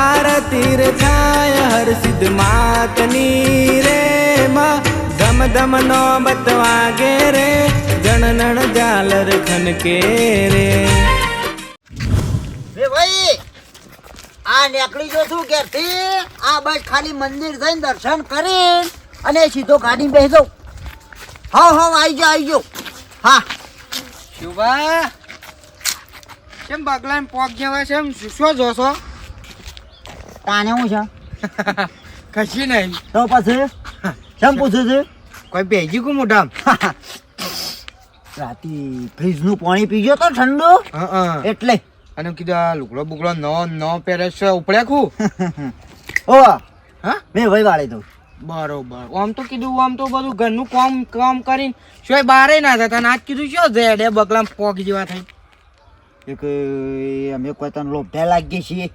આરતી રે થાય હર સિદ્ધ માતની રે માં ધમ ધમ નો બતવાગે રે જણનણ ઝાલર ખનકે રે રે ભાઈ આ નીકળી જો છું ઘેરથી આ બસ ખાલી મંદિર જઈને દર્શન કરી અને સીધો ગાડી બેસી જાઉં હા હા આવી જાઓ આવી જાઓ હા. શુભા કેમ બગલાને પોગ જેવા છે? એમ શું શું જોશો? તાને હું છે? કશી નહીં. તો પછી? કેમ પૂછું છું? કોઈ ભેજી કુ મોઢામ? રાતે ફ્રીજનું પાણી પીજો તો ઠંડુ? એટલે. અને કીધું આ લુકડો બુકડો નો નો પહેરે છે ઉપડ્યા ખું? ઓ હા? મેં ભાઈ વાળી દઉં. બરોબર. આમ તો કીધું આમ તો બધું ઘરનું કામ કામ કરીને શું બારે ના થતા આજ કીધું શું જેડે બગલામ પોક જેવા થઈ એક અમે કોઈ તને લોભ્યા લાગીએ છીએ.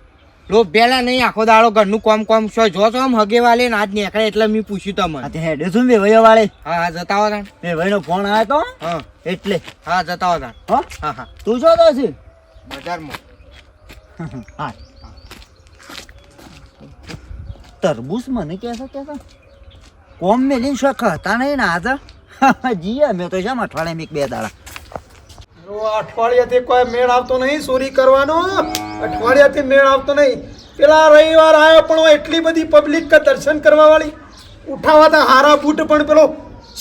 લો પેલા નહીં આખો દાડો ઘરનું કોમ કોમ છો જો છો આમ હગે વાલે ને આજ નીકળે એટલે મેં પૂછ્યું આ તમને તે હેડે છું બે ભાઈઓ વાળે? હા હા જતા હો તાણ. બે ભાઈનો ફોન આવ્યો તો? હા. એટલે. હા જતા હો તાણ. હો? હા હા. તું છો તો છે બજારમાં. હા. તરબૂચ મને કહેશે કહેશે કોમ મેલીને શોખ હતા નહીં ને આજે. જીયા મેં તો શેમ અઠવાડિયે એક બે દાડા. અઠવાડિયાથી કોઈ મેળ આવતો નહીં ચોરી કરવાનો. અઠવાડિયાથી મેળ આવતો નહીં. પેલા રવિવાર આવ્યો પણ એટલી બધી પબ્લિક કે દર્શન કરવા વાળી. ઉઠાવાતા હારા બૂટ પણ પેલો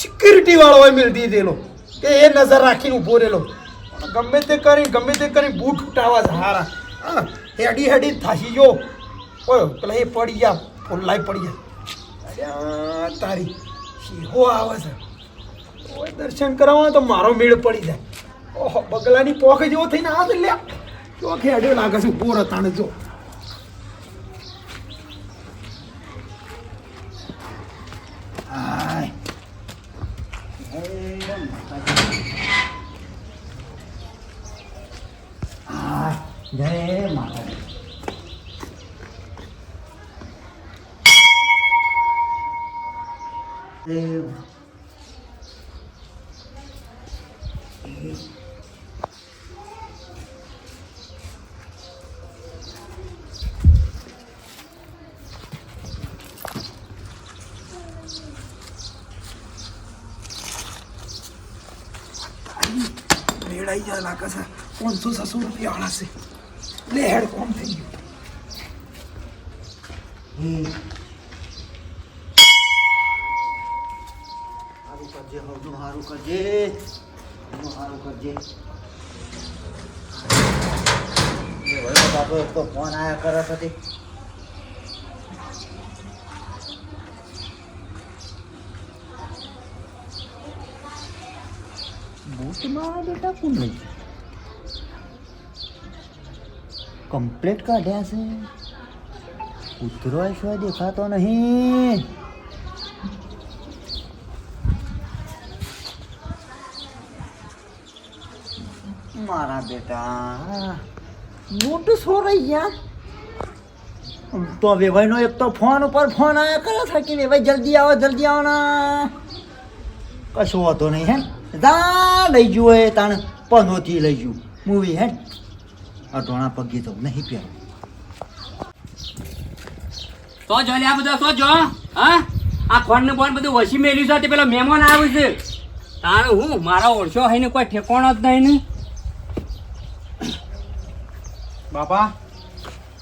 સિક્યુરિટી વાળો હોય મેળ દીધેલો. કે એ નજર રાખીને ઊભો રહેલો. ગમે તે કરી ગમે તે કરી બૂટ ઉઠાવા હારા. હા, હેડી હેડી થાશી જો ઓય પેલા એ પડી ગયા ફોલ્લાય પડી ગયા. આ તારી શીહો આવે છે. ઓય દર્શન કરાવવા તો મારો મેળ પડી જાય. ઓહો બગલાની પોખ જેવો થઈને આવે લે ચોખે અડ્યો લાગે છે બોર તાણે જો. જય માતાજી દેવ મેળાઈ જાય લાગે છે. પાંચસો છસો રૂપિયા વાળા છે. લે હેડ કોમ થઈ ગયું. હારું કરજે હારું કરજે. હારું કરજે. ફોન આયા કરે છે તે. બૂટ મારા બેટા કોણ લઈ ગયું? કમ્પ્લેટ કાઢ્યા છે ઉતરો શું દેખાતો નહીં મારા બેટા બૂટ સોરાઈ ગયા તો વેવાઈનો એક તો ફોન ઉપર ફોન આવ્યા કરે છે કે વેવાઈ જલ્દી આવો જલ્દી આવો ના કશું હોતો નહીં હે જા લઈ જુઓ એ તાણ પનોથી લઈ જુ મૂવી હે? અઢોણા પગી તો નહીં પહેરો. તો જો લે આ બધો તો જો હા? આ ફોન ને ફોન બધું વસી મેલ્યું છે તે પેલો મહેમાન આવ્યું છે. તારે હું મારા ઓળશો હઈને કોઈ ઠેકોણો જ નહીં ને. બાપા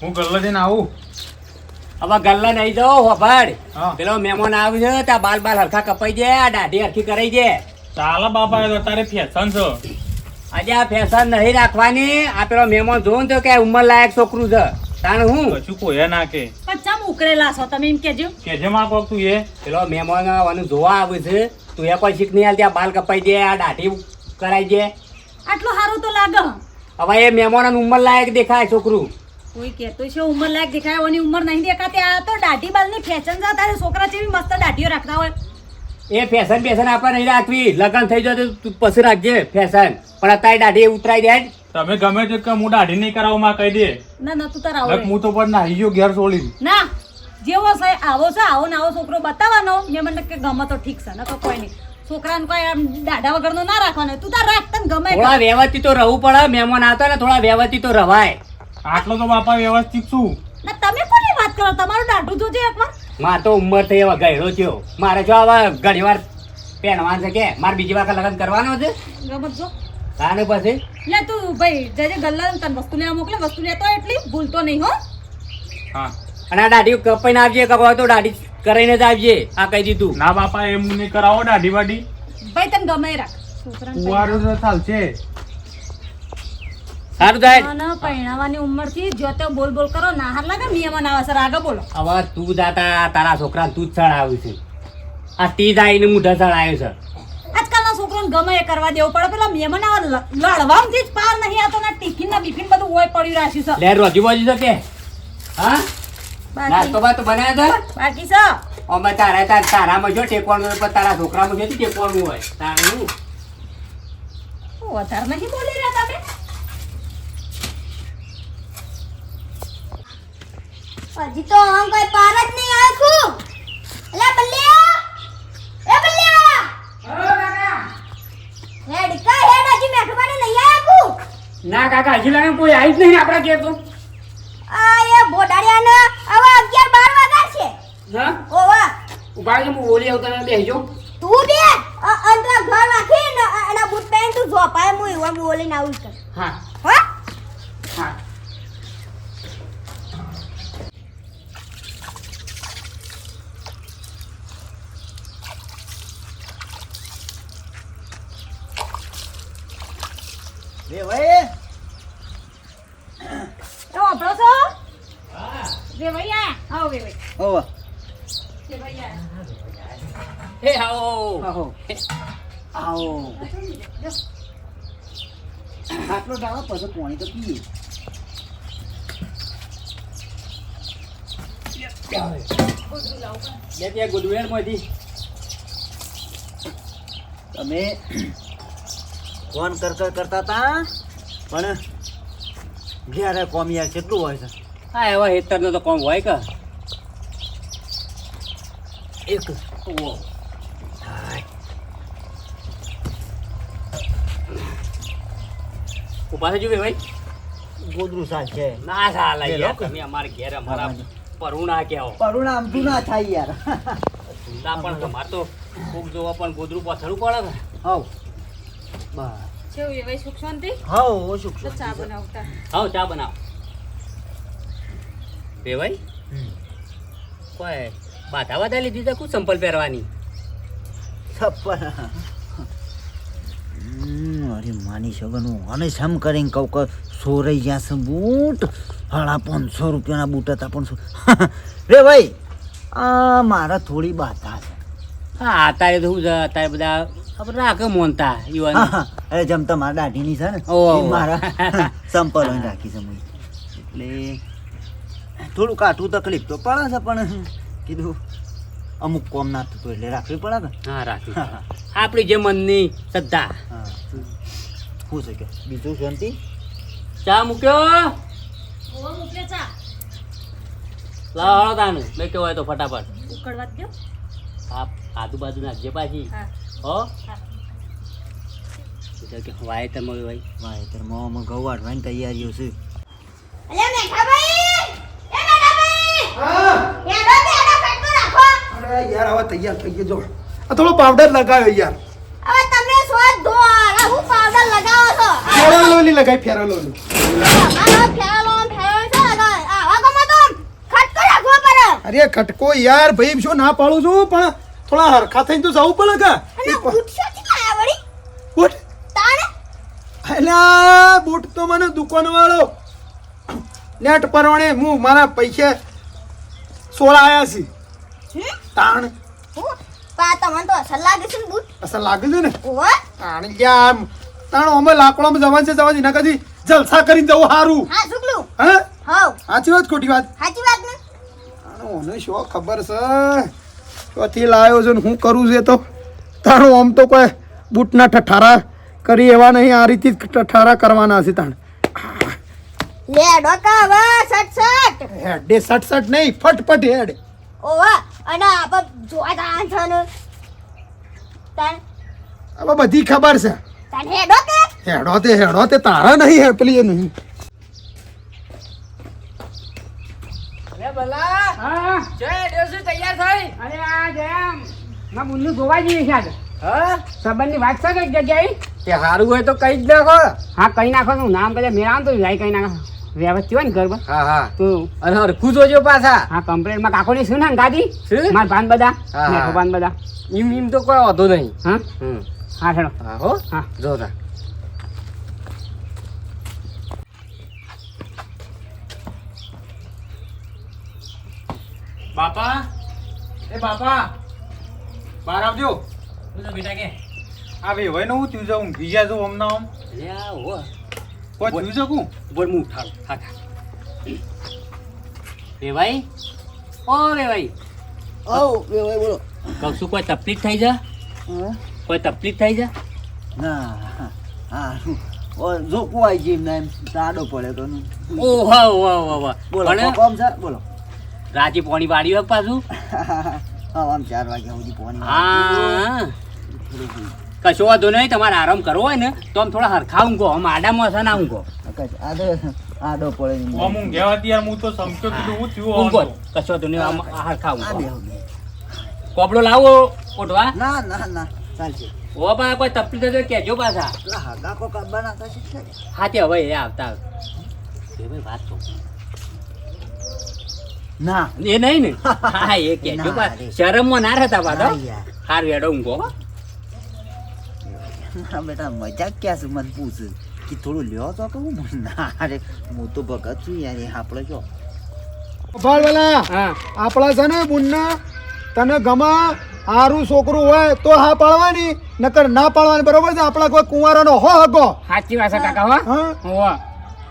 હું ગલ્લા જઈને આવું. હવે ગલ્લા નહીં જાઓ હોભાડ હા. પેલો મહેમાન આવ્યો છે ત્યાં બાલ બાલ હરખા કપાઈ દે આ દાઢી હરખી કરાઈ દે ચાલો બાપા તો તારે ફેશન છે. આજે આ ફેશન નહીં રાખવાની. આ પેલો મહેમાન જોઉં તો કે ઉંમર લાયક છોકરું છે. તાણ હું? કશું કોઈ ના કે. પણ ચમ ઉકળેલા છો તમે એમ કેજો. કે છે માં કોક તું એ? પેલો મહેમાન આવવાનું જોવા આવે છે. તું એ કોઈ શીખ નહીં હાલ ત્યાં બાલ કપાઈ દે આ દાઢી કરાઈ દે. આટલું સારું તો લાગે હવે એ મહેમાન ઉંમર લાયક દેખાય છોકરું. કોઈ કહેતો છે ઉંમર લાયક દેખાય એની ઉંમર નહીં દેખાતી. આ તો દાઢી બાલની ફેશન છે. તારે છોકરા જેવી મસ્ત દાઢીઓ રાખતા હોય. એ ફેશન ફેશન આપણે નહીં રાખવી. લગ્ન થઈ જાય તો પછી રાખજે ફેશન. પણ અત્યારે દાઢી ઉતરાઈ જાય. તમે ગમે તે કે હું દાઢી નહીં કરાવું માં કહી દે. ના ના તું તારા આવો હું તો પણ નાહી ગયો ઘેર છોડી ના જેવો છે આવો છે આવો ને આવો છોકરો બતાવવાનો. મેં મને કે ગમે તો ઠીક છે નકર કોઈ નહીં. છોકરાને કોઈ આમ દાઢા વગરનો ના રાખવાનો. તું તાર રાખ તને ગમે થોડા વ્યવસ્થિત તો રહેવું પડે મહેમાન આવતા ને થોડા વ્યવસ્થિત તો રવાય. આટલો તો બાપા વ્યવસ્થિત છું. ના તમે કોણ કરો? તમારું દાઢું જોજે એકવાર. મારે તો ઉંમર થઈ હવે ગયડો થયો. મારે જો હવે ઘણી વાર પહેરવાનું છે કે મારે બીજી વાર લગ્ન કરવાનો છે? ગમત જો. તાને પછી? લે તું ભાઈ જજે ગલ્લા તને વસ્તુ લેવા મોકલે વસ્તુ લેતો એટલી ભૂલતો નહીં હો. હા. અને આ દાઢી કપાઈને આવજે કપાવ તો દાઢી કરીને જ આવજે આ કહી દીધું. ના બાપા એમ નહીં કરાવો દાઢી વાઢી ભાઈ તને ગમે રાખ. છોકરાને ન તો ચાલશે. સારું થાય ઉંમરથી જો તે બોલ બોલ કરો ના હાર લાગે નિયમન આવે સર આગળ બોલો. હવે તું જાતા તારા છોકરા તું જ ચડાવ્યું છે. આ તી ચડાવ્યું છે. આજકાલના છોકરાને ગમે એ કરવા દેવું પડે પેલા મહેમાન આવે લ- જ પાર નહીં આવતો ને ટિફિન ને બિફિન બધું હોય પડ્યું રાખ્યું છે. લે રોજી બોજી છે કે. હા? નાસ્તો બાકી બાસ્તો બનાવ્યો તો? બાકી છે. અમે તારા તાર તારામાં જો ટેકવાનું પણ તારા છોકરામાં જો ટેકવાનું હોય. તારું? વધારે નહીં બોલી રહ્યા તમે? હજી તો આમ કોઈ પાર જ નહીં આખું. એટલે બલ્લિયા એ બલ્લિયા. હેડ કા હેડ હજી મેઠવાને નહીં આખું. ના કાકા હજી લાગે કોઈ આવી જ નહીં આપણા ઘેર તો. આ એ બોડાડિયાને હવે 11 12 વાગ્યા છે. હા? ઓવા. ઊભા રહેજો, હું બોલી આવતા ને બેહજો તું બે અ- અંદર ઘર રાખી ને એના બૂટ પહેન તું જોપાય હું એવા બોલીને આવું હા હા. હા રે ભાઈ એ વાપરો છો વે ભાઈ આ આવો વે ભાઈ ઓવા વે ભાઈ હે આવો. આવો. આવો. આટલો ડાળો પછી પાણી તો પીએ. બે તમે ફોન કર કર કરતા હતા પણ જ્યારે કોમ યાર કેટલું હોય છે? હા એવા હેતરનો તો કોમ હોય કે. એક ઓહો. ઊભા થજો ભાઈ. ગોદરું સાલ છે ના સાલ લે યાર તમે અમાર ઘેર અમારા પરુણા કેવો પરુણા આમ તું ના થાય યાર. ધૂંધા પણ તમાર તો કોક જોવા પણ ગોદરું પાથરું પડે ને. હવ બસ. છે ભાઈ સુખ શાંતિ? હવ ઓછું તો ચા બનાવતા. હા ચા બનાવ. બે ભાઈ? કોઈ બાધા બાધા લીધી છે કું સંપલ પહેરવાની? અરે માની શકનું અને સમ કરીને કહું કે સોરાઈ જ્યાં છે બૂટ સાડા પાંચસો રૂપિયાના બૂટ હતા પાંચસો રે ભાઈ આ મારા થોડી બાધા છે હા અત્યારે તો શું છે અત્યારે બધા રાખે મોનતા હા, યુવાન હા. અરે જેમ તમારા દાઢીની છે ને. મારા સંપલ રાખી છે. એટલે થોડું કાઠું તકલીફ તો પડે છે પણ કીધું અમુક કોમ ના થતું એટલે રાખવી પડે ને. હા હા. આપણી જે મનની શ્રદ્ધા. હા શું છે કે? બીજું શાંતિ? ચા મૂક્યો? લાવો હળો તાનું. મેં કેવો હોય તો ફટાફટ. ઉકળવા દો. આ આજુબાજુ નાખજે પાછી. હો. કે વાય તમે ભાઈ ભાઈ ઘઉં વાટવાની તૈયારીઓ છે. મેઠાભાઈ! એ મેઠાભાઈ! હા? હેડો યાર હવે તૈયાર થઈ ગયો જો. આ થોડો પાવડર લગાવ્યો યાર. હવે તમે સ્વાદ ધો અરે હું પાવડર લગાવો છો? ફેરાલોલી લગાવી ફેરાલોલી તો ખટકો રાખવો પડે. અરે ખટકો યાર ભાઈ શું ના પાડું છું પણ થોડા હરખા થઈને તો જવું પડે કે? અને ઉઠશો થી લાયા વળી? બૂટ. બૂટ તો મને દુકાનવાળો નેટ પરવાણે હું મારા પૈસે સોળા આયા છે? તાણ. હું પા તમને તો અસર લાગે છે ને બૂટ? અસર લાગે છે ને? ઓવા તાણ ગયા આમ તાણ અમે લાકડામાં જવાનું છે જવાનું એના કદી જલસા કરીને જવું સારું હા સુગલું. હા? હવ સાચી વાત ખોટી વાત? સાચી વાત ને? શું ખબર છે? ચોથી લાવ્યો છે ને હું કરું છે તો. તારું આમ તો કોઈ બૂટના ઠઠારા કરી એવા નહીં આ રીતે જ ઠઠારા કરવાના છે તાણ. લે ડોકા વા સટ સટ હેડે સટ સટ નહીં ફટફટ હેડ. ઓવા અને આપ જોવા તા છે ને. હવે બધી ખબર છે. હેડો કે હેડો તે હેડો તે તારા નહીં હે પેલી એ નહીં. લે ભલા હા. જય દેવસી તૈયાર થઈ? અરે આ જેમ ના મુન્નુ જોવા જઈએ છે આજે હા? સંબંધની વાત છે કઈ જગ્યાએ? તે હારું હોય તો કઈ જ નાખો. હા કઈ નાખો નું નામ કદાચ મેળા તો જાય કઈ નાખો. વ્યવસ્થિત હોય ને ઘર હા હા. તો અને હરખું જોજો પાછા. હા કમ્પ્લેટમાં કાકોની શું ના ગાડી શું? માર ભાન બધા હા, મેં ભાન બધા. ઈમ ઈમ તો કોઈ વાંધો નહીં. હા? હા હેડો. હા હો. હા. જોતા બાપા એ બાપા બહાર આવજો. બેટા કે? આ હોય ને હું થયું જાઉં ઊંઘી જો હમણાં આમ. લ્યા હો કોઈ છે બોલ હું ઉઠાડું હા રે ભાઈ ઓ ભાઈ ઓ ભાઈ બોલો. કહું છું કોઈ તકલીફ થઈ જા? હા? કોઈ તકલીફ થઈ જા? ના હા ઓ જો કુવાય જીમ ના એમ દાડો પડે તો. ઓ વાહ વાહ વાહ વાહ. બોલો કોમ છે? બોલો. રાજી પોણી વાળી હોય પાછું? હા આમ ચાર વાગ્યા સુધી પોણી હા. કશો વાંધો નહીં તમારે આરામ કરવો હોય ને તો આમ થોડા હરખા ઊંઘો આમ આડામાં હશે ના ઊંઘો આડો આડો પડે. આમ ઊંઘ્યા હતી યાર હું તો સમજો કીધું હું થયું ઊંઘો. કશો વાંધો નહીં આમ હરખા ઊંઘો. કોપડો લાવો ઓઢવા. ના ના ના ચાલશે. ઓ કોઈ તકલીફ પાછા. હાગા હા તે હવે એ આવતા. આવતા. એ ભાઈ વાત તો. ના. એ નહીં ને. હા એ કેજો શરમમાં ના રહેતા પાછો. હાર વેડો ઊંઘો હો. ના બેટા મજાક ક્યાં છે મને પૂછ કે થોડું લ્યો તો કહું ના રે હું. તો ભગત છું યાર આપણે જો ભાળવેલા આપણા છે ને બુનના તને ગમા હારું છોકરું હોય તો હા. પાડવાની નકર ના પાડવાની બરોબર છે આપણા કોઈ કુંવારાનો હો. હગો સાચી વાત છે કાકા હો હા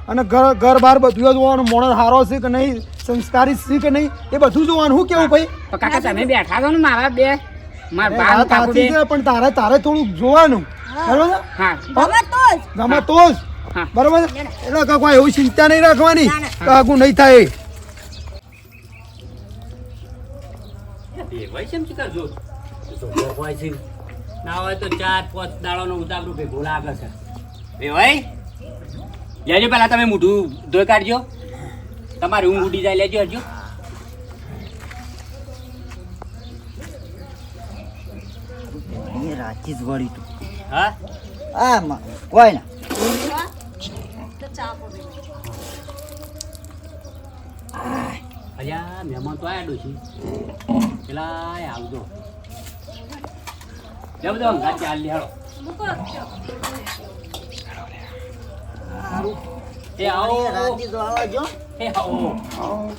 અને ઘર ઘર બાર બધું જોવાનું મોણસ હારો છે કે નહીં સંસ્કારી છે કે નહીં એ બધું જોવાનું. શું કેવું ભાઈ? કાકા તમે બેઠા છો ને મારા બે? મારા પણ તારે તારે થોડુંક જોવાનું. બરોબર હા. ગમે તો જ ગમે તો જ હા. બરોબર એટલે કાંઈ એવું ચિંતા નહીં રાખવાની કાકુ નહીં થાય. ના હોય તો ચાર પાંચ દાડાનો ઉતાવળું ભેગું લાગે છે. એ ભાઈ લેજો પેલા તમે મોઢું ધોઈ કાઢજો. તમારે ઊંઘ ઉડી જાય લેજો હજુ રાતે રાચી જ વળી તું. હા આ માં કોઈ ના તો ચા પડે અલ્યા મહેમાન તો આયા ડોશી પેલા એ આવજો લે બધો અંગાત ચાલ લે હાલો મૂકો એ આવો એ રાચી તો આવા જો એ આવો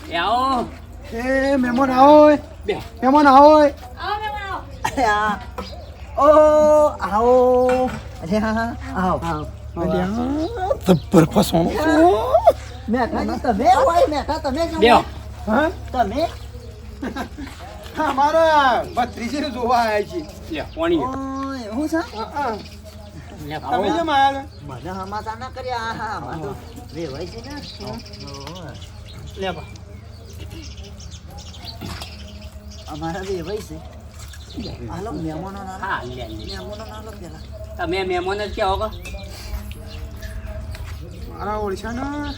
એ આવો એ મહેમાન આવો બે મહેમાન આવો આવો મહેમાન આવો અરે આ ઓ આવો. અરે હા આવો. જબ્બર ફસવાનું જી તમે હોય મેઠા તમે જો? હા? તમે? અમારા ભત્રીજીને જોવા આવ્યા છીએ લે પાણી ઓય, એવું છે? તમે કેમ આવ્યા મને હમાસા ના કર્યા. હા હા વેવાય છે ને? લેવા અમારા વેવાય છે. હાલો મહેમાનો ના હા લે લે મહેમાનો ના લો પેલા તમે મહેમાન જ કહો કો મારા ઓળશાના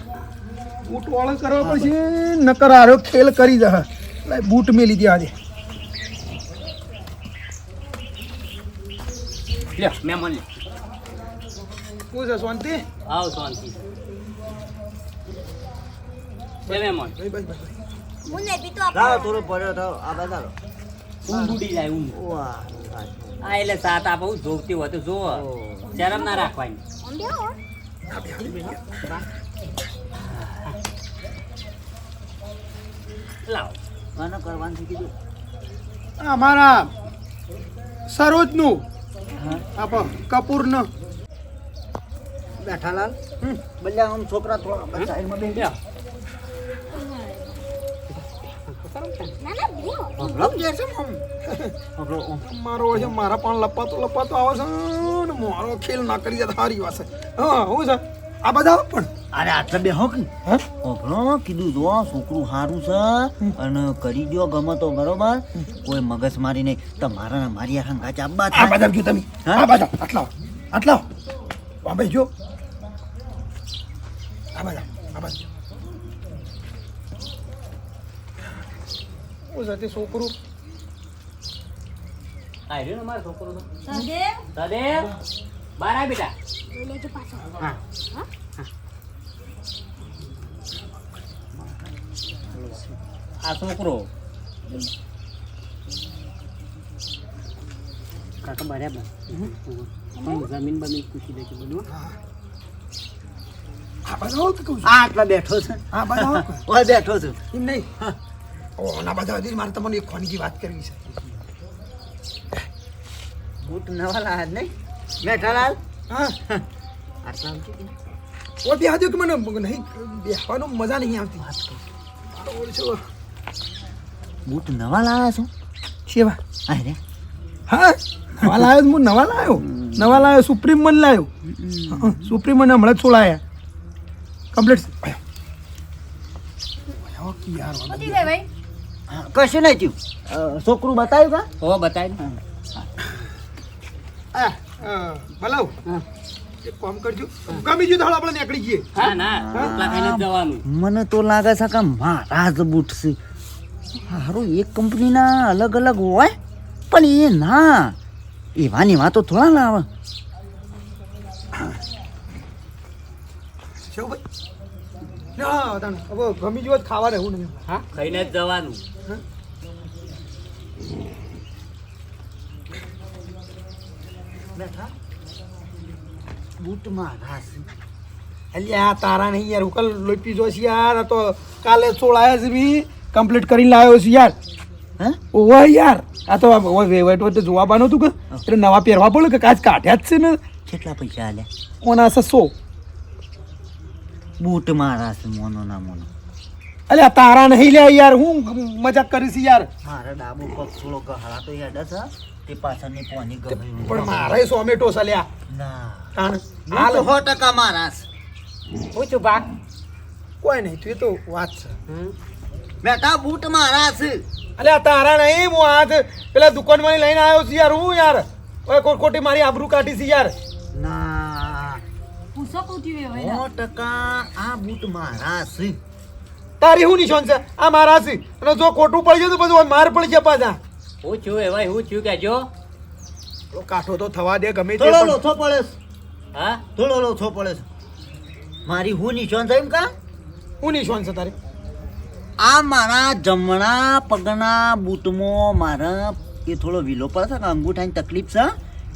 બૂટ વાળો કરવા પડશે નકર આરો ખેલ કરી દે એટલે બૂટ મેલી દે આજે લે મહેમાન લે શું છે શાંતિ આવ શાંતિ બે મહેમાન ભાઈ ભાઈ. ભાઈ મુને બી તો આપ થોડો પડ્યો તો આ બતાવો ઊંઘ ઉડી જાય ઊંઘ વાહ. આ એટલે સાત આપો જોગતી હોય તો જો શરમ ના રાખવાની. લાવો. મને કરવાનું છે કીધું અમારા સરોજનું. હા. આપ કપૂરનું. બેઠાલાલ બલ્યા આમ છોકરા થોડા સાઈડમાં બેહો. હમણાં જ. મારો છે મારા પણ લપાતો લપાતો આવે છે ને મારો ખેલ ના કરી જાય સારી વાત છે. હા હું છે? આ બધા પણ. અરે આટલે બે હો હમણાં કીધું જો છોકરું સારું છે અને કરી દ્યો ગમતો બરોબર? કોઈ મગજ મારી નહીં. તમારા ને મારી આ હંગાચ આબા આ બધા જો તમે. આ બધા આટલા આટલા ભાઈ જો આ બધા આ બધા હું સાથે છોકરું. આવ્યું રહ્યો ને મારો છોકરો તો? સહદેવ સદેવ બાર આ બેટા. લેજો પાછો. હા. આ છોકરો. કાકા બરાબર પણ જમીન બમીન પૂછી લેજો બધું હા. બધા કે આ આટલા બેઠો છે. હા બેઠો છું. એમ નહીં. ઓ ના બધા હતી મારે તમને એક ખોનગી વાત કરવી છે. બૂટ નવા લાયા નહીં. મેઠાલાલ હા આટલા? ઓ બે હાજો કે મને નહીં બેહવાનો મજા નહીં આવતી. ઓળ છો બૂટ નવા લાયા છું? શેવા? આ રે. હા નવા લાવ્યો હું નવા લાવ્યો નવા લાવ્યો સુપ્રીમ મન લાવ્યો સુપ્રીમ મને હમણાં જ છોડાયા. કમ્પ્લીટ પતી જાય ભાઈ. કશું નહીં થયું. છોકરું બતાવ્યું કા? હો બતાવ્યું જવાનું. મને તો લાગે છે કે મારા જ બૂટ છે સારું એક કંપનીના અલગ અલગ હોય પણ એ ના. એવાની વાતો થોડા ના આવે ના તાણ હવે ગમી જુઓ ખાવા રહેવું નહીં હા? ખાઈને જ જવાનું. બૂટ મારા છે અલ્યા આ તારા નહીં યાર ઉકલ લોપી જો છે યાર તો કાલે છોડાયા છે બી. કમ્પ્લીટ કરીને લાવ્યો છે યાર. હે? ઓ યાર. આ તો હવે વેવાઈટ હોય જોવા બાનું હતું કે. એટલે નવા પહેરવા પડે કે કાચ કાઢ્યા જ છે ને? કેટલા પૈસા આલ્યા? કોના સસો બૂટ મારા છે મોનો ના મોનો. અલ્યા તારા નહીં લે યાર હું મજાક કરીશ યાર. મારા ડાબો પગ થોડો ગહળા તો યાદ છે તે પાછળની પોની ગમે પણ મારે સોમેટો સલ્યા ના. તાણ હાલ. હાલ સો ટકા મારા છે હું છું ભાગ. કોઈ નહીં તું તો વાત છે. બેટા બૂટ મારા છે અલ્યા તારા નહીં હું આજ પેલા દુકાનમાં લઈને આવ્યો છું યાર હું યાર. ઓય કોઈ ખોટી મારી આબરૂ કાઢી છે યાર. પૂછો પૂછ્યું એ સો ટકા આ બૂટ મારા છે. તારી હું નિશાન છે? આ મારા છે. અને જો ખોટું પડી જાય તો બધું માર પડી જાય પાછા. હું છું એ ભાઈ હું છું કેજો તો કાઠો તો થવા દે ગમે તે થોડો. લોથો પડે હા? થોડો લોથો પડે મારી હું નિશાન છે એમ કા? શું નિશાન છે તારી? આ મારા જમણા પગના બૂટમાં મારા એ થોડો વિલો પડે છે કે અંગૂઠાની તકલીફ છે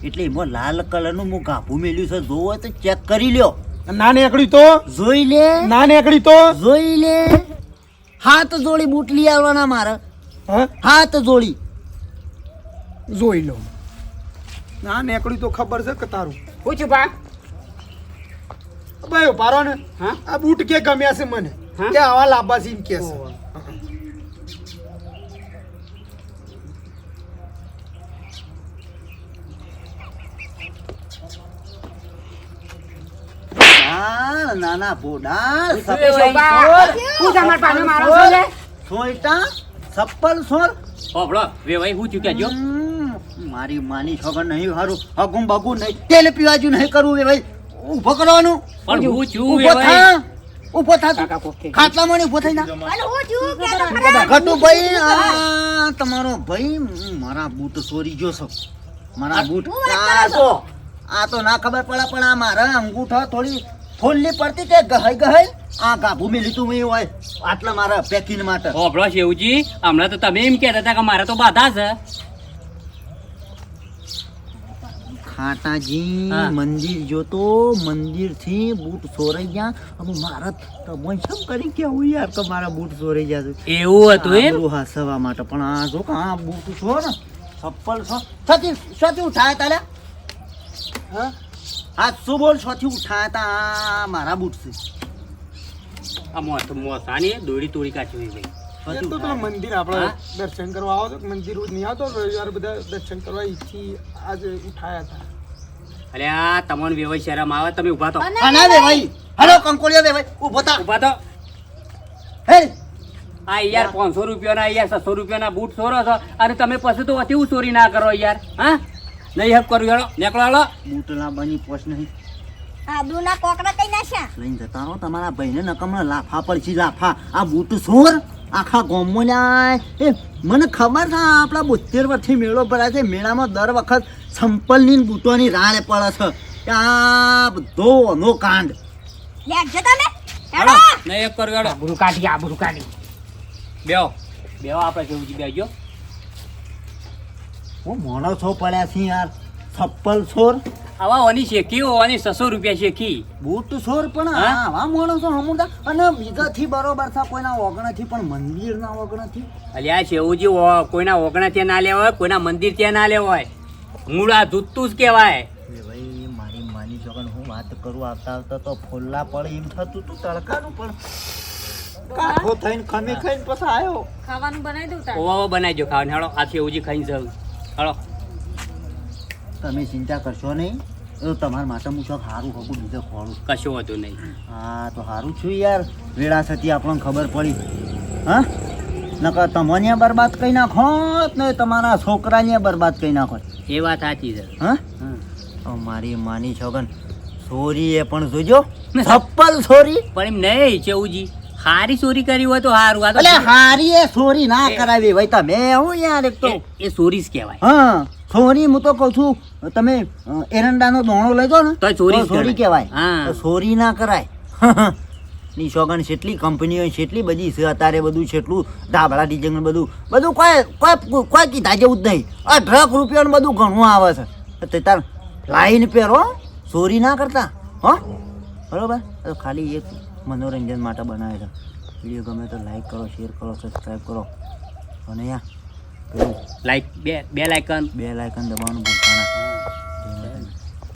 એટલે એમાં લાલ કલરનું હું ગાભું મેલ્યું છે. જોવો તો ચેક કરી લ્યો. ના નીકળી તો? જોઈ લે. ના નીકળી તો? જોઈ લે. હાથ જોડી બૂટ લઈ આવવાના મારે. હાથ જોડી. જોઈ લો. ના નીકળી તો ખબર છે કે તારું? હું બા. ભાઈ પારો ને હા? આ બૂટ કે ગમ્યા છે મને? કે આવા લાંબા છે એમ કે છે? ના નાના બોડા સોઈટા સપલ સોર હોભળો વેવાઈ હું ચૂક્યા જો મારી માની છોકર નહીં હારું. હગું બગું નહીં. તેલ પીવાજુ નહીં કરવું ભાઈ ઊભો કરવાનું. પણ હું છું ઊભો વેવાઈ. ઊભો થા ખાટલા માં ઊભો થઈ ના અને હું છું કે તો ખરા. આ તમારો ભાઈ મારા બૂટ ચોરી ગયો છો. મારા બૂટ આ તો ના ખબર પડે પણ આ મારા અંગૂઠા થોડી ફોલ્લી પડતી કે ગહાઈ ગહાઈ? આ ગાભું મેં લીધું મેં હોય આટલા મારા પેકિંગ માટે. હોભળો શેવજી હમણાં તો તમે એમ કહેતા હતા કે મારે તો બાધા છે. ખાટાજી મંદિર જોતો મંદિરથી બૂટ સોરાઈ ગયા. હવે મારા તમને શમ કરી કેવું યાર કે મારા બૂટ સોરાઈ ગયા એવું હતું એમ? સવા માટે. પણ આ જો કે આ બૂટ છો ને ચપ્પલ છો. સતી સતી ઉઠાય તાલે? હા? હા શું બોલ છોથી ઉઠાયા તા આ મારા બૂટ છે. આ મોસ મોસાની દોડી તોડી કાઢી ભાઈ. તો તમે મંદિર આપણે દર્શન કરવા આવો તો મંદિર રોજ નહીં આવતો રવિવાર બધા દર્શન કરવા ઈચ્છી આજે ઉઠાયા હતા. અરે આ તમને વેવાઈ શરમ આવે તમે ઊભા તો. હા ના બે ભાઈ. હલો કંકોળિયો દે ભાઈ. ઊભો તા ઊભા તો. હે આ યાર પાંચસો રૂપિયાના યાર છસો રૂપિયાના બૂટ ચોરો છો. અને તમે પછી તો અતિ ચોરી ના કરો યાર હા? નહીં હક કરું હેડો નીકળો હેડો. બૂટલા બની પોસ નહીં. આબરૂના કોકરા કઈ નાખ્યા લઈને જતા રહો તમારા ભાઈને નકમણા લાફા પડશી લાફા. આ બૂટ સોર આખા ગામમાં એ મને ખબર છે આપણા બોતેર વર્ષથી મેળો ભરાય છે મેળામાં દર વખત સંપલની બૂટોની રાણે પડે છે. આ બધો અનો કાંડ. હાલો નહીં એક કરો આબરૂ કાઢી આબરૂ કાઢી. બેહો. બેહો આપણે કેવું બેજો હું મોણો છો પડ્યા છે યાર. છપ્પલ છોર. આવા ઓની શેકી ઓની છસો રૂપિયા શેકી બૂટ છોર પણ હા? આવા માણસો હમુદા અને બીજાથી બરોબર છે કોઈના ઓગણથી પણ મંદિરના ઓગણથી. અલ્યા શેવુજી ઓ- કોઈના ઓગણા ત્યાં ના લેવા હોય કોઈના મંદિર ત્યાં ના લેવાય મૂળા જૂતું જ કહેવાય. ભાઈ મારી માની છોકન હું વાત કરું આવતા આવતા તો ફોલ્લા પડે એમ થતું તું તડકાનું પણ. કાઠો થઈને ખમી ખાઈને પછી આવ્યો ખાવાનું બનાવી દઉં તાર? ઓવા બનાવી દો ખાવાનું. હેડો આ શેવુજી ખાઈ જાવ હેડો તમે ચિંતા કરશો નહીં. એ તમારા માટે હું ચોક સારું હોવું બીજે ખોળું. કશું હતું નહીં. હા તો સારું છું યાર. વેળા થતી આપણને ખબર પડી. હા? નકર તમને બરબાદ કરી નાખો ને તમારા છોકરાને બરબાદ કરી નાખો એ વાત સાચી છે. હા? તો મારી માની છોકન સોરી એ પણ જોજો. સપ્પલ સોરી. પણ એમ નહીં ચેવુજી હારી ચોરી કરી હોય તો હારું. આ તો હારી એ ચોરી ના કરાવી ભાઈ તમે હું યાર એક તો એ- ચોરી જ કહેવાય. હા ચોરી હું તો કહું છું તમે એરંડાનો દોણો લઈ દો ને તો ચોરી ચોરી કહેવાય. હા. ચોરી ના કરાય. ની શોગન કેટલી કંપનીઓ કેટલી બધી છે અત્યારે બધું છેટલું ધાબળા ડીજંગ બધું. બધું કોઈ કોઈ કોઈ કીધા જેવું જ નહીં. અઢળક રૂપિયાનું બધું ઘણું આવે છે. તે તાર લાઈન પહેરો ચોરી ના કરતા હો. બરોબર? ખાલી એક મનોરંજન માટે બનાવે છે. વીડિયો ગમે તો લાઇક કરો શેર કરો સબસ્ક્રાઈબ કરો. અને યા લાઇક લાઈક બે બે લાઇકન બે લાઇકન દબાવવાનું ભૂલતા ના.